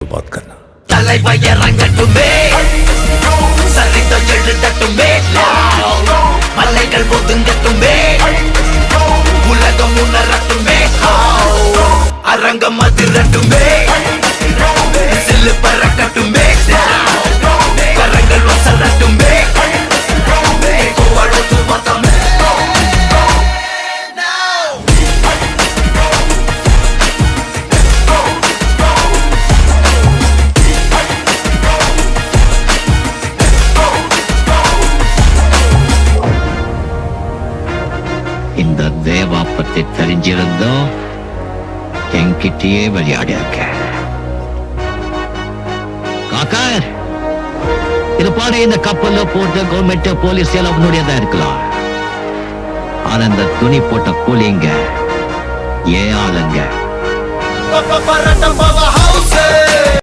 बात करना தலைவர் இறங்கட்டுமே சரிதம் எழுதட்டுமே மலைகள் ஒதுங்கட்டுமே உலகம் உணரட்டுமே அரங்கம் அதிரட்டுமே தேவா பத்தி தெரிஞ்சிருந்தோம் என்கிட்டயே விளையாடி இருக்க காக்கர் இது பாட இந்த கப்பல்ல போட்ட கவர்மெண்ட் போலீஸ் எல்லாம் உன்னுடையதா இருக்கலாம். ஆனா இந்த துணி போட்ட கூலிங்க ஏ ஆளுங்க. பரட்ட பவ ஹவுஸ்